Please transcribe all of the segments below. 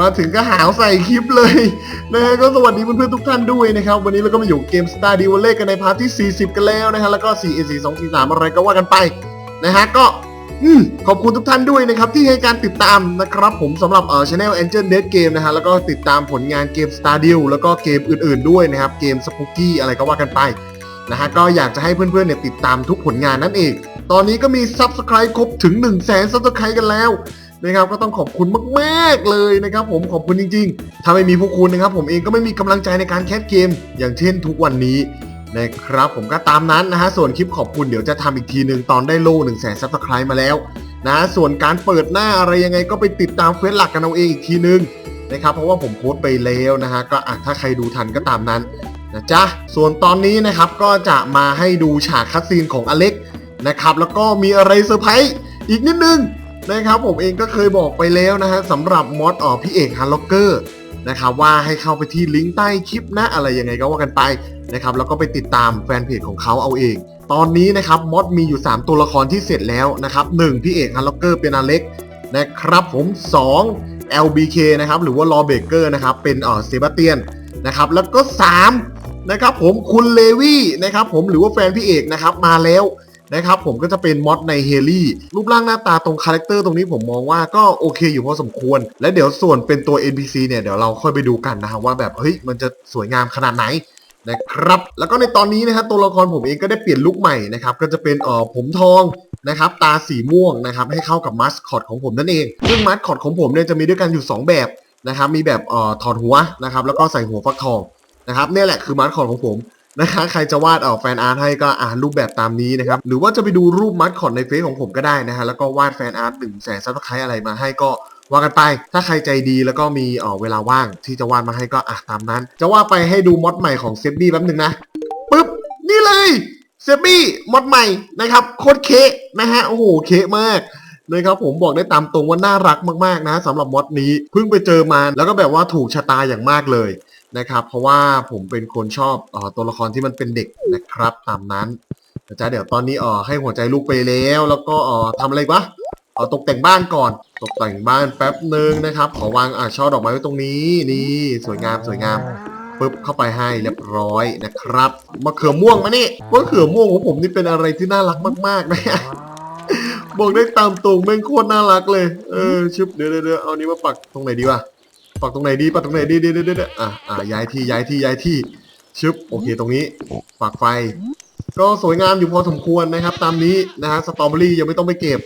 มาถึงก็หาวใส่คลิปเลยนะฮะก็สวัสดีเพื่อนๆทุกท่านด้วยนะครับ วันนี้เราก็มาอยู่เกม Star d i v a l l e กันในพาร์ทที่ 40 กันแล้วนะฮะแล้วก็4 a 4 2 4 3 อะไรก็ว่ากันไปนะฮะก็อืมขอบคุณทุกท่านด้วยนะครับ ที่ให้การติดตามนะครับ ผมสำหรับเอ่อ Channel Angel Dead Game นะฮะแล้วก็ติดตามผลงานเกม Star d e a l แล้วก็เกมอื่น ๆด้วยนะครับเกม Spooky อะไรก็ว่ากันไปนะฮะก็อยากจะให้เพื่อนๆเนี่ยติดตามทุกผลงานนั่นเอง ตอนนี้ก็มี Subscribe ครบถึง 1 0 0 0 0แสน Subscribe กันแล้ว นะครับก็ต้องขอบคุณมากๆเลยนะครับผมขอบคุณจริง ๆ ถ้าไม่มีพวกคุณนะครับผมเองก็ไม่มีกำลังใจในการแคสเกม อย่างเช่นทุกวันนี้นะครับผมก็ตามนั้นนะฮะส่วนคลิปขอบคุณเดี๋ยวจะทำอีกทีหนึ่งตอนได้โล่หนึ่งแสนซับสไครต์มาแล้วนะส่วนการเปิดหน้าอะไรยังไงก็ไปติดตามเฟซหลักกันเอาเองอีกทีนึงนะครับเพราะว่าผมโพสต์ไปแล้วนะฮะก็อะถ้าใครดูทันก็ตามนั้นนะจ๊ะส่วนตอนนี้นะครับก็จะมาให้ดูฉากคัดซีนของอเล็กนะครับแล้วก็มีอะไรเซอร์ไพรส์อีกนิดนึง นะครับผมเองก็เคยบอกไปแล้วนะฮะสำหรับมอดออพี่เอกฮันล็อกเกอร์นะครับว่าให้เข้าไปที่ลิงก์ใต้คลิปนะอะไรยังไงก็ว่ากันไปนะครับแล้วก็ไปติดตามแฟนเพจของเขาเอาเอง ตอนนี้นะครับมอดมีอยู่ 3 ตัวละครที่เสร็จแล้วนะครับ1พี่เอกฮันล็อกเกอร์เป็นอเล็กนะครับผม 2 LBK นะครับหรือว่าลอเบเกอร์นะครับเป็นเออเซบาเตียนนะครับแล้วก็ 3 นะครับผมคุณเลวี่นะครับผมหรือว่าแฟนพี่เอกนะครับมาแล้ว นะครับผมก็จะเป็นมอดในเฮลี่รูปร่างหน้าตาตรงคาแรคเตอร์ตรงนี้ผมมองว่าก็โอเคอยู่พอสมควร และเดี๋ยวส่วนเป็นตัว NPC เนี่ยเดี๋ยวเราค่อยไปดูกันนะครับว่าแบบเฮ้ยมันจะสวยงามขนาดไหนนะครับแล้วก็ในตอนนี้นะครับตัวละครผมเองก็ได้เปลี่ยนลุคใหม่นะครับก็จะเป็นเอ่อผมทองนะครับตาสีม่วงนะครับให้เข้ากับมัสคอตของผมนั่นเองซึ่งมัสคอตของผมเนี่ยจะมีด้วยกันอยู่ 2 แบบนะครับมีแบบเอ่อถอดหัวนะครับแล้วก็ใส่หัวฟักทองนะครับนี่แหละคือมัสคอตของผม นะคะ ใครจะวาดออกแฟนอาร์ตให้ก็อ่านรูปแบบตามนี้นะครับ หรือว่าจะไปดูรูปมัดคอตในเฟซของผมก็ได้นะฮะ แล้วก็วาดแฟนอาร์ตหนึ่งแสนซับสไครต์อะไรมาให้ก็ว่ากันไป ถ้าใครใจดีแล้วก็มีเอ่อเวลาว่างที่จะวาดมาให้ก็อะตามนั้น จะว่าไปให้ดูมอดใหม่ของเซฟบี้แป๊บหนึ่งนะปึ๊บ นี่เลยเซฟบี้มอดใหม่นะครับโคตรเคะนะฮะ โอ้โหเคะมากนะครับผมบอกได้ตามตรงว่าน่ารักมากๆนะสำหรับมอดนี้เพิ่งไปเจอมาแล้วก็แบบว่าถูกชะตาอย่างมากเลย นะครับ เพราะว่าผมเป็นคนชอบอตัวละครที่มันเป็นเด็กนะครับ ตามนั้นนะจ๊ะเดี๋ยวตอนนี้เออให้หัวใจลูกไปแล้ว แล้วก็เออทำอะไรวะเออตกแต่งบ้านก่อน ตกแต่งบ้านแป๊บหนึ่งนะครับ ขอวางอ่าช่อดอกไม้ไว้ตรงนี้นี่สวยงามสวยงามปึ๊บเข้าไปให้เรียบร้อยนะครับมะเขือม่วงมานี่มะเขือม่วงของผมนี่เป็นอะไรที่น่ารักมาก ๆ นะบอกได้ตามตรงแม่งโคตรน่ารักเลย เออชึบเดี๋ยวเดี๋ยวเดี๋ยวเอานี้มาปักตรงไหนดีวะ ปักตรงไหนดีปักตรงไหนดีเดี๋ยวเดี๋ยวเดี๋ยอะอะย้ายที่ย้ายที่ย้ายที่ชึบโอเคตรงนี้ปักไฟ ก็สวยงามอยู่พอสมควรนะครับ ตามนี้นะฮะสตรอเบอรี่ยังไม่ต้องไปเก็บ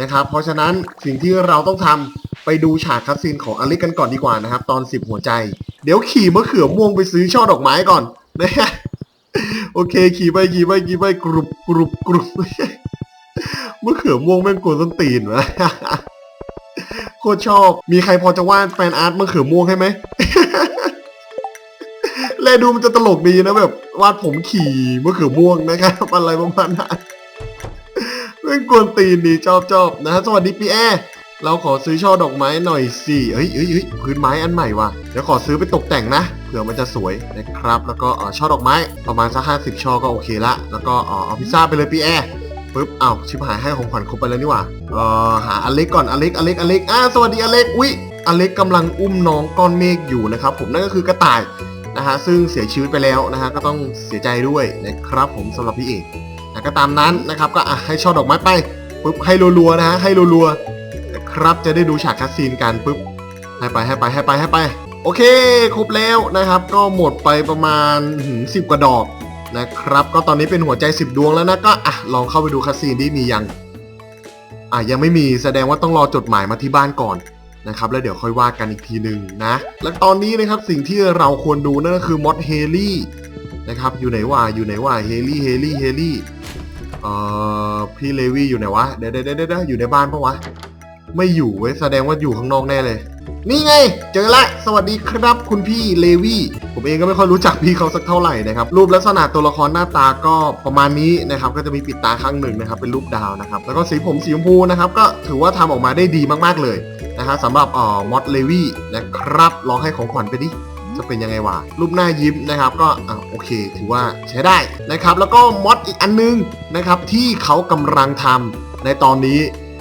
นะครับ เพราะฉะนั้นสิ่งที่เราต้องทำไปดูฉากคัดซีนของอลิกันก่อนดีกว่านะครับ ตอน10หัวใจ เดี๋ยวขี่มะเขือม่วงไปซื้อช่อดอกไม้ก่อนนะฮะโอเค ขี่ไปขี่ไปขี่ไปกรุบกรุบกรุบมะเขือม่วงแม่งกวนส้นตีนวะ โคตรชอบ มีใครพอจะวาดแฟนอาร์ตมะเขือม่วงให้ไหม แลดูมันจะตลกดีนะแบบ วาดผมขี่มะเขือม่วงนะครับอะไรประมาณนั้นเรื่องกวนตีนดีชอบชอบนะฮะสวัสดีพี่แอร์เราขอซื้อช่อดอกไม้หน่อยสิเฮ้ยเฮ้ยเฮ้ยพื้นไม้อันใหม่ว่ะ เดี๋ยวขอซื้อไปตกแต่งนะ เผื่อมันจะสวยนะครับ แล้วก็อ่อช่อดอกไม้ประมาณสักห้าสิบช่อก็โอเคละ แล้วก็เอ่อเอาพิซซ่าไปเลยพี่แอร์ ปึ๊บอ้าวชิบหายให้ของขวัญครบไปแล้วนี่หว่าเอ่อหาอเล็กก่อนอเล็กอเล็กอเล็กอ่าสวัสดีอเล็กอุ้ยอเล็กกำลังอุ้มน้องก้อนเมฆอยู่นะครับผมนั่นก็คือกระต่ายนะฮะซึ่งเสียชีวิตไปแล้วนะฮะก็ต้องเสียใจด้วยนะครับผมสำหรับพี่เอกนะก็ตามนั้นนะครับก็อะให้ช่อดอกไม้ไปปึ๊บให้รัวๆนะฮะให้รัวๆนะครับจะได้ดูฉากคัสซีนกันปึ๊บให้ไปให้ไปให้ไปให้ไปโอเค ครบแล้วนะครับ ก็หมดไปประมาณสิบกว่าดอก นะครับ ก็ตอนนี้เป็นหัวใจ 10 ดวงแล้วนะก็อะลองเข้าไปดูคาซีนที่มียังอะยังไม่มีแสดงว่าต้องรอจดหมายมาที่บ้านก่อนนะครับแล้วเดี๋ยวค่อยว่ากันอีกทีหนึ่งนะ และตอนนี้นะครับสิ่งที่เราควรดูนั่นก็คือมอดเฮลี่นะครับอยู่ไหนวะอยู่ไหนวะเฮลี่เฮลี่เฮลี่เอ่อพี่เลวี่อยู่ไหนวะเดี๋ยวเดี๋ยวเดี๋ยวเดี๋ยวอยู่ในบ้านปะวะไม่อยู่เว้ยแสดงว่าอยู่ข้างนอกแน่เลย นี่ไง เจอละสวัสดีครับคุณพี่เลวี่ ผมเองก็ไม่ค่อยรู้จักพี่เขาสักเท่าไหร่นะครับ รูปลักษณะตัวละครหน้าตาก็ประมาณนี้นะครับ ก็จะมีปิดตาข้างหนึ่งนะครับ เป็นรูปดาวนะครับ แล้วก็สีผมสีชมพูนะครับ ก็ถือว่าทำออกมาได้ดีมากๆเลยนะฮะสำหรับอ่อมอดเลวี่นะครับ ลองให้ของขวัญไปดิจะเป็นยังไงวะรูปหน้ายิ้มนะครับก็อะโอเค ถือว่าใช้ได้นะครับ แล้วก็มอดอีกอันนึงนะครับที่เขากำลังทำในตอนนี้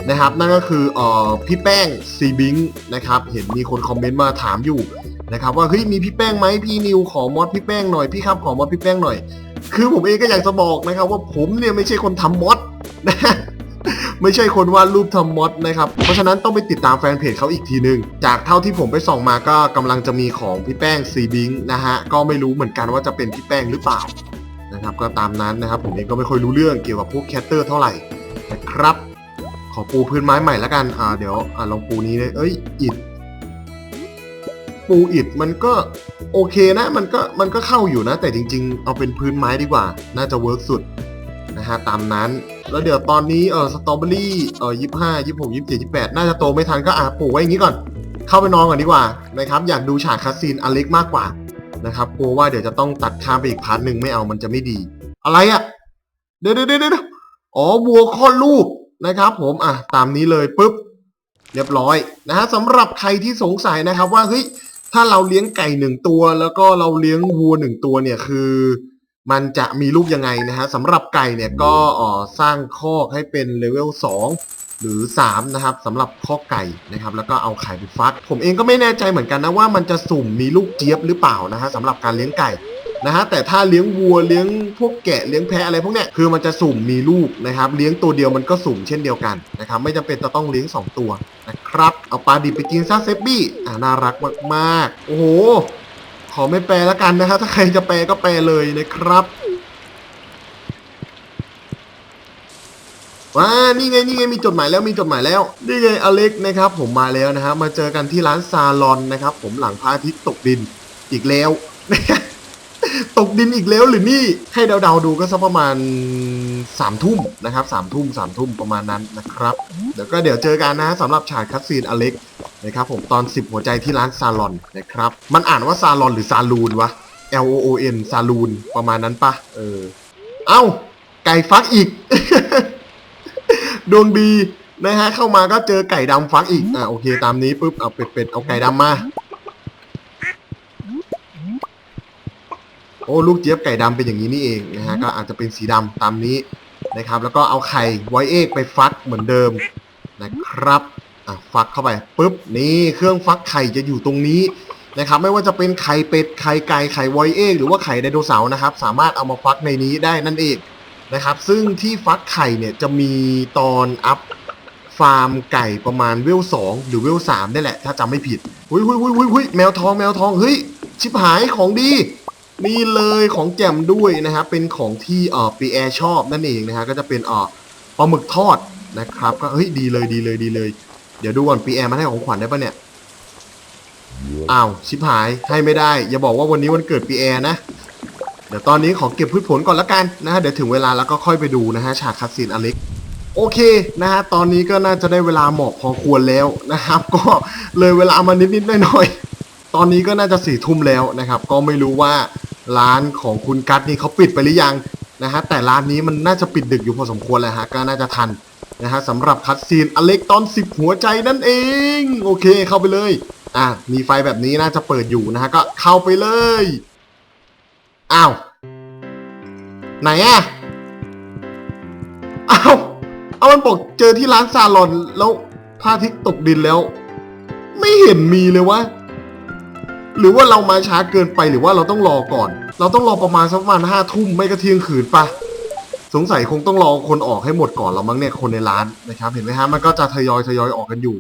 นะครับ นั่นก็คือออพี่แป้งซีบิงนะครับ เห็นมีคนคอมเมนต์มาถามอยู่นะครับว่าเฮ้ยมีพี่แป้งไหมพี่นิวขอมอดพี่แป้งหน่อยพี่ครับขอมอดพี่แป้งหน่อย คือผมเองก็อยากจะบอกนะครับ ว่าผมเนี่ยไม่ใช่คนทำมอดนะไม่ใช่คนวาดรูปทำมอดนะครับ เพราะฉะนั้นต้องไปติดตามแฟนเพจเขาอีกทีหนึ่งจากเท่าที่ผมไปส่องมาก็กำลังจะมีของพี่แป้งซีบิงนะฮะ ก็ไม่รู้เหมือนกันว่าจะเป็นพี่แป้งหรือเปล่านะครับ ก็ตามนั้นนะครับ ผมเองก็ไม่ค่อยรู้เรื่องเกี่ยวกับพวกแคตเตอร์เท่าไหร่นะครับ ขอปูพื้นไม้ใหม่แล้วกัน อ่า เดี๋ยว อ่าลองปูนี้เลยเอ้ย อิด ปูอิดมันก็โอเคนะ มันก็ มันก็เข้าอยู่นะ แต่จริง ๆ เอาเป็นพื้นไม้ดีกว่า น่าจะเวิร์กสุดนะฮะ ตามนั้น แล้วเดี๋ยวตอนนี้ เออสตรอเบอรี่ เออยี่ห้ายี่หกยี่เจ็ดยี่แปดน่าจะโตไม่ทันก็อะปลูกไว้อย่างนี้ก่อน เข้าไปนอนก่อนดีกว่า นะครับ อยากดูฉากคัสซีนอเล็กมากกว่า นะครับ กลัวว่าเดี๋ยวจะต้องตัดข้ามไปอีกพาร์ทหนึ่งไม่เอา มันจะไม่ดี อะไรอะ่ะ เดี๋ยวเดี๋ยวเดี๋ยวอ๋อ วัวคลอดลูก นะครับผมอะตามนี้เลยปุ๊บเรียบร้อยนะฮะสำหรับใครที่สงสัยนะครับว่าเฮ้ยถ้าเราเลี้ยงไก่หนึ่งตัว แล้วก็เราเลี้ยงวัวหนึ่งตัวเนี่ยคือ มันจะมีลูกยังไงนะฮะสำหรับไก่เนี่ยก็ออสร้างคอกให้เป็นเลเวล2หรือ3นะครับสำหรับคอกไก่นะครับ แล้วก็เอาไข่ไปฟัก ผมเองก็ไม่แน่ใจเหมือนกันนะว่ามันจะสุ่มมีลูกเจี๊ยบหรือเปล่านะฮะสำหรับการเลี้ยงไก่ นะฮะแต่ถ้าเลี้ยงวัวเลี้ยงพวกแกะเลี้ยงแพะอะไรพวกเนี้ยคือมันจะสุ่มมีลูกนะครับ เลี้ยงตัวเดียวมันก็สุ่มเช่นเดียวกันนะครับไม่จำเป็นจะต้องเลี้ยงสองตัวนะครับเอาปลาดิบไปกินซะเซฟบี้อ่าน่ารักมากๆ โอ้โหขอไม่แปลแล้วกันนะครับถ้าใครจะแปลก็แปลเลยนะครับว้านี่ไงนี่ไงมีจดหมายแล้วมีจดหมายแล้วนี่ไงอเล็กนะครับ ผมมาแล้วนะครับมาเจอกันที่ร้านซาลอนนะครับ ผมหลังพระอาทิตย์ตกดินอีกแล้ว ตกดินอีกแล้วหรือนี่ให้เดาๆดูก็สักประมาณสามทุ่มนะครับสามทุ่มสามทุ่มประมาณนั้นนะครับ เดี๋ยวก็เดี๋ยวเจอกันนะสำหรับฉากคัดซีนอเล็กนะครับผมตอน 10 หัวใจที่ร้านซาลอนนะครับ มันอ่านว่าซาลอนหรือซาลูนวะ L O O N ซาลูนประมาณนั้นปะเออ เอ้า ไก่ฟักอีก ดวงดีนะฮะเข้ามาก็เจอไก่ดำฟักอีก อะโอเคตามนี้ปุ๊บเอาเป็ดๆเอาไก่ดำมา โอ้ลูกเจี๊ยบไก่ดำเป็นอย่างนี้นี่เองนะฮะก็อาจจะเป็นสีดำตามนี้นะครับ แล้วก็เอาไข่ไวเอกไปฟักเหมือนเดิมนะครับอะฟักเข้าไปปุ๊บนี่เครื่องฟักไข่จะอยู่ตรงนี้นะครับ ไม่ว่าจะเป็นไข่เป็ดไข่ไก่ไข่ไวเอกหรือว่าไข่ไดโนเสาร์นะครับ สามารถเอามาฟักในนี้ได้นั่นเองนะครับ ซึ่งที่ฟักไข่เนี่ยจะมีตอนอัพฟาร์มไก่ประมาณเวลสองหรือเวลสามนี่แหละ ถ้าจำไม่ผิดหุยหุยหุยหุยหุยแมวทองแมวทองเฮ้ยชิบหายของดี นี่เลยของแจ่มด้วยนะครับเป็นของที่เอ่อปีแอร์ชอบนั่นเองนะฮะก็จะเป็นเอ่อปลาหมึกทอดนะครับก็เฮ้ยดีเลยดีเลยดีเลย เดี๋ยวดูก่อนปีแอร์มาให้ของขวัญได้ปะเนี่ยอ้าวชิบหายให้ไม่ได้ อย่าบอกว่าวันนี้วันเกิดปีแอร์นะเดี๋ยวตอนนี้ขอเก็บพืชผลก่อนละกันนะฮะเดี๋ยวถึงเวลาแล้วก็ค่อยไปดูนะฮะฉากคัดซีนอเล็กโอเคนะฮะตอนนี้ก็น่าจะได้เวลาเหมาะพอควรแล้วนะครับ ก็เลยเวลามานิดๆหน่อยๆตอนนี้ก็น่าจะสี่ทุ่มแล้วนะครับ ก็ไม่รู้ว่า ร้านของคุณกัตนี่เขาปิดไปหรือยังนะฮะแต่ร้านนี้มันน่าจะปิดดึกอยู่พอสมควรแล้วฮะก็น่าจะทันนะฮะสำหรับคัดซีนอเล็กตอน10 หัวใจนั่นเอง โอเคเข้าไปเลยอะมีไฟแบบนี้น่าจะเปิดอยู่นะฮะก็เข้าไปเลยอ้าวไหนอะอ้าวเอามันบอกเจอที่ร้านซาลอนแล้วพระอาทิตย์ตกดินแล้ว ไม่เห็นมีเลยวะ หรือว่าเรามาช้าเกินไปหรือว่าเราต้องรอก่อน เราต้องรอประมาณสักประมาณห้าทุ่มไม่ก็เที่ยงคืนปะสงสัยคงต้องรอคนออกให้หมดก่อนแล้วมั้งเนี่ยคนในร้านนะครับ เห็นไหมฮะมันก็จะทยอยทยอยออกกันอยู่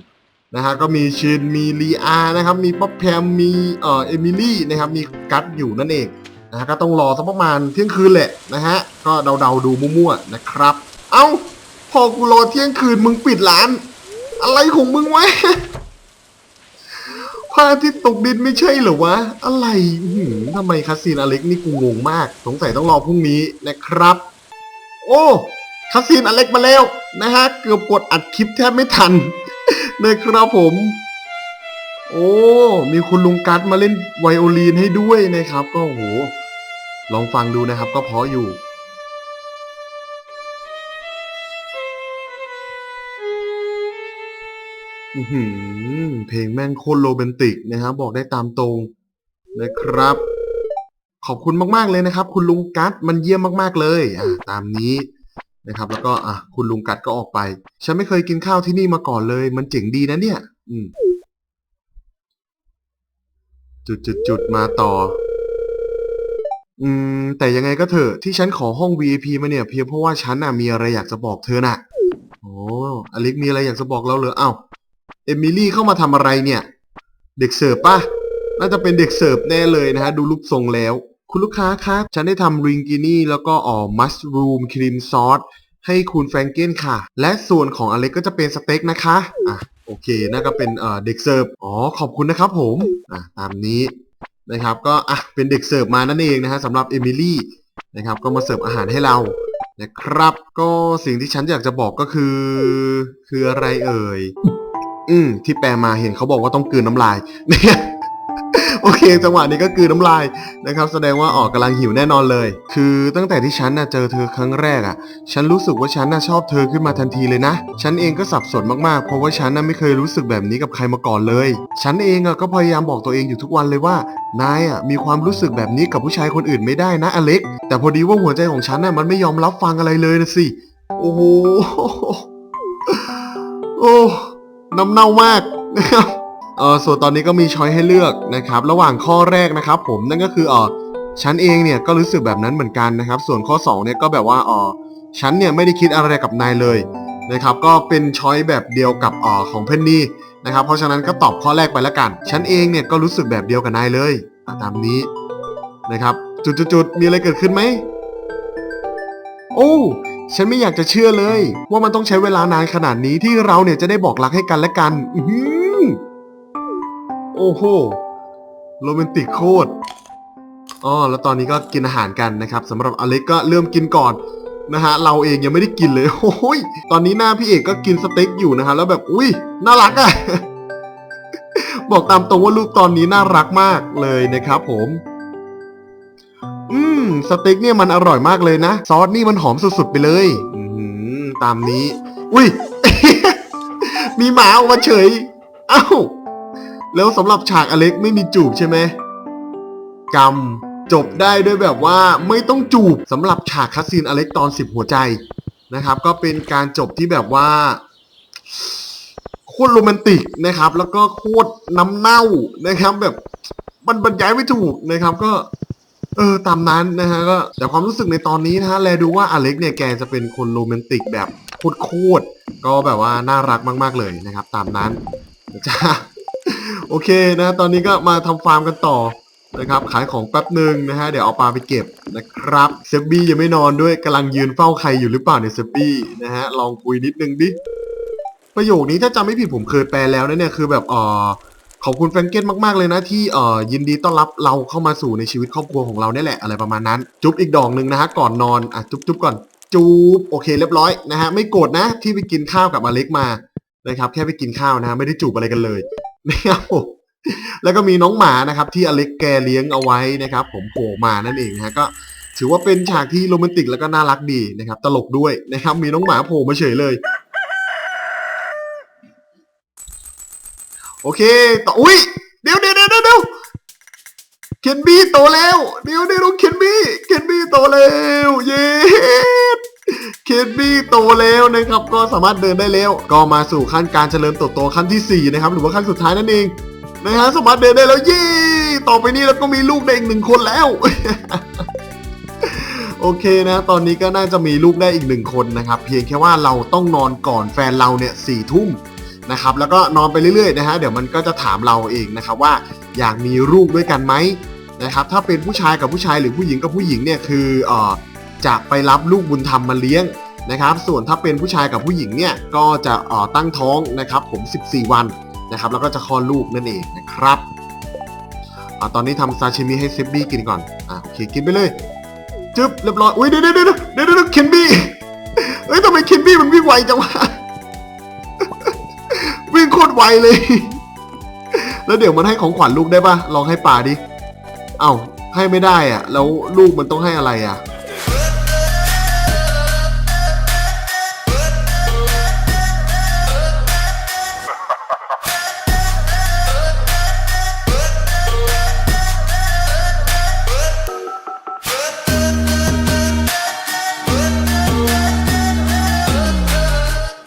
นะฮะก็มีชินมีลีอานะครับ มีป๊อปแพมมีเอ่อเอมิลี่นะครับ มีกัตอยู่นั่นเองนะฮะก็ต้องรอสักประมาณเที่ยงคืนแหละนะฮะก็เดาๆดูมั่วๆนะครับ เอ้า พอกูรอเที่ยงคืนมึงปิดร้าน อะไรของมึงวะ พระอาทิตย์ตกดินไม่ใช่เหรอวะ อะไรหืทำไมคาสินอเล็กนี่กูงงมาก สงสัยต้องรอพรุ่งนี้นะครับ โอ้คาสินอเล็กมาแล้วนะฮะ เกือบกดอัดคลิปแทบไม่ทันนะครับผม โอ้ มีคุณลุงกัดมาเล่นไวโอลีนให้ด้วยนะครับ ก็โห ลองฟังดูนะครับ ก็เพราะอยู่ อื้อหือเพลงแม่งโคตรโรแมนติกนะครับ บอกได้ตามตรงนะครับ ขอบคุณมาก ๆ เลยนะครับ คุณลุงกัสมันเยี่ยมมากๆเลยอ่าตามนี้นะครับ แล้วก็อะคุณลุงกัดก็ออกไป ฉันไม่เคยกินข้าวที่นี่มาก่อนเลย มันเจ๋งดีนะเนี่ย อืมจุดจุดจุดมาต่อ อืม แต่ยังไงก็เถอะที่ฉันขอห้อง VIP มาเนี่ยเพียงเพราะว่าฉันน่ะมีอะไรอยากจะบอกเธอน่ะโอ้อเล็กมีอะไรอยากจะบอกเราเหรอเอ้า เอมิลี่เข้ามาทำอะไรเนี่ย เด็กเสิร์ฟป่ะ น่าจะเป็นเด็กเสิร์ฟแน่เลยนะฮะ ดูรูปทรงแล้ว คุณลูกค้าครับฉันได้ทำริงกินี่แล้วก็อ๋อมัสรูมครีมซอสให้คุณแฟรงเกนค่ะ และส่วนของอเล็กก็จะเป็นสเต็กนะคะอะโอเคนั่นก็เป็นเอ่อเด็กเสิร์ฟอ๋อขอบคุณนะครับผมอะตามนี้นะครับ ก็อะเป็นเด็กเสิร์ฟมานั่นเองนะฮะสำหรับเอมิลี่นะครับ ก็มาเสิร์ฟอาหารให้เรานะครับ ก็สิ่งที่ฉันอยากจะบอกก็คือ คืออะไรเอ่ย อืมที่แปลมาเห็นเขาบอกว่าต้องกืนน้ำลายเนี่ยโอเค จังหวะนี้ก็กืนน้ำลายนะครับ แสดงว่าออกกำลังหิวแน่นอนเลย คือตั้งแต่ที่ฉันน่ะเจอเธอครั้งแรกอะ ฉันรู้สึกว่าฉันน่ะชอบเธอขึ้นมาทันทีเลยนะ ฉันเองก็สับสนมากๆ เพราะว่าฉันน่ะไม่เคยรู้สึกแบบนี้กับใครมาก่อนเลย ฉันเองอะก็พยายามบอกตัวเองอยู่ทุกวันเลยว่านายอะมีความรู้สึกแบบนี้กับผู้ชายคนอื่นไม่ได้นะอเล็ก แต่พอดีว่าหัวใจของฉันน่ะมันไม่ยอมรับฟังอะไรเลยนะสิ โอ้โห โอ้ น้ำเน่ามากนะครับเออส่วนตอนนี้ก็มีช้อยให้เลือกนะครับ ระหว่างข้อแรกนะครับ ผมนั่นก็คือเออฉันเองเนี่ยก็รู้สึกแบบนั้นเหมือนกันนะครับ ส่วนข้อสองเนี่ยก็แบบว่าเออฉันเนี่ยไม่ได้คิดอะไรกับนายเลยนะครับ ก็เป็นช้อยแบบเดียวกับเออของเพนนี่นะครับ เพราะฉะนั้นก็ตอบข้อแรกไปแล้วกัน ฉันเองเนี่ยก็รู้สึกแบบเดียวกับนายเลยตามนี้นะครับ จุดๆมีอะไรเกิดขึ้นไหมโอ้ ฉันไม่อยากจะเชื่อเลย ว่ามันต้องใช้เวลานานขนาดนี้ที่เราเนี่ยจะได้บอกรักให้กันและกัน อือโอ้โห โรแมนติกโคตรอ๋อแล้วตอนนี้ก็กินอาหารกันนะครับสำหรับอเล็กก็เริ่มกินก่อนนะฮะเราเองยังไม่ได้กินเลยโอ้ยตอนนี้หน้าพี่เอกก็กินสเต็กอยู่นะฮะแล้วแบบอุ้ยน่ารักอะบอกตามตรงว่าลูกตอนนี้น่ารักมากเลยนะครับผม อืม สเต็กเนี่ยมันอร่อยมากเลยนะ ซอสนี่มันหอมสุดๆไปเลย อืมตามนี้ อุ้ย มีหมาออกมาเฉย เอ้า แล้วสำหรับฉากอเล็กไม่มีจูบใช่ไหมกรรมจบได้ด้วยแบบว่าไม่ต้องจูบสำหรับฉากคัสซีนอเล็กตอนสิบหัวใจนะครับ ก็เป็นการจบที่แบบว่าโคตรโรแมนติกนะครับ แล้วก็โคตรน้ำเน่านะครับ แบบมันบรรยายไม่ถูกนะครับ ก็ เออตามนั้นนะฮะก็แต่ความรู้สึกในตอนนี้นะฮะแลดูว่าอเล็กเนี่ยแกจะเป็นคนโรแมนติกแบบโคตรๆก็แบบว่าน่ารักมากๆเลยนะครับ ตามนั้นจ้าโอเคนะ ตอนนี้ก็มาทำฟาร์มกันต่อนะครับขายของแป๊บหนึ่งนะฮะเดี๋ยวเอาปลาไปเก็บนะครับเซบี้ยังไม่นอนด้วยกำลังยืนเฝ้าใครอยู่หรือเปล่าเนี่ยเซบี้นะฮะลองคุยนิดนึงดิประโยคนี้ถ้าจำไม่ผิดผมเคยแปลแล้วนะเนี่ยคือแบบเออ ขอบคุณแฟรงเกนมากๆเลยนะที่เอ่อยินดีต้อนรับเราเข้ามาสู่ในชีวิตครอบครัวของเราเนี่ยแหละอะไรประมาณนั้น จุ๊บอีกดอกหนึ่งนะฮะก่อนนอนอะจุ๊บจุ๊บก่อนจุ๊บโอเคเรียบร้อยนะฮะไม่โกรธนะที่ไปกินข้าวกับอเล็กมานะครับแค่ไปกินข้าวนะฮะไม่ได้จูบอะไรกันเลยนะครับผมแล้วก็มีน้องหมานะครับที่อเล็กแกเลี้ยงเอาไว้นะครับ ผมโผล่มานั่นเองนะฮะก็ถือว่าเป็นฉากที่โรแมนติกแล้วก็น่ารักดีนะครับ ตลกด้วยนะครับ มีน้องหมาโผล่มาเฉยเลย โอเคต่ออุ้ยเดี๋ยวเดี๋ยวเดี๋ยวเดี๋ยวเคนบี้โตแล้วเดี๋ยวเดี๋ยวเคนบี้เคนบี้โตแล้วเย้เคนบี้โตแล้วนะครับก็สามารถเดินได้แล้ว ก็มาสู่ขั้นการเจริญเติบโตขั้นที่สี่นะครับ หรือว่าขั้นสุดท้ายนั่นเองนะฮะสามารถเดินได้แล้วเย้ต่อไปนี้เราก็มีลูกได้อีกหนึ่งคนแล้วโอเคนะ ตอนนี้ก็น่าจะมีลูกได้อีกหนึ่งคนนะครับ เพียงแค่ว่าเราต้องนอนก่อนแฟนเราเนี่ยสี่ทุ่ม นะครับแล้วก็นอนไปเรื่อยๆนะฮะเดี๋ยวมันก็จะถามเราเองนะครับว่าอยากมีลูกด้วยกันไหมนะครับถ้าเป็นผู้ชายกับผู้ชายหรือผู้หญิงกับผู้หญิงเนี่ยคืออ่อจะไปรับลูกบุญธรรมมาเลี้ยงนะครับ ส่วนถ้าเป็นผู้ชายกับผู้หญิงเนี่ยก็จะอ่อตั้งท้องนะครับผม 14 วันนะครับแล้วก็จะคลอดลูกนั่นเองนะครับอ่าตอนนี้ทำซาชิมิให้เซฟบี้กินก่อนอ่าโอเคกินไปเลยจึ๊บเรียบร้อยอุ้ยเดี๋ยวเดี๋ยวเดี๋ยวเดี๋ยวเดี๋ยวเคนบี้เอ้ยทำไมเคนบี้มันวิ่งไวจังวะ ตรไวเลย แล้วเดี๋ยวมันให้ของขวัญลูกได้ปะลองให้ป่าดิ เอ้าให้ไม่ได้อะแล้วลูกมันต้องให้อะไรอะ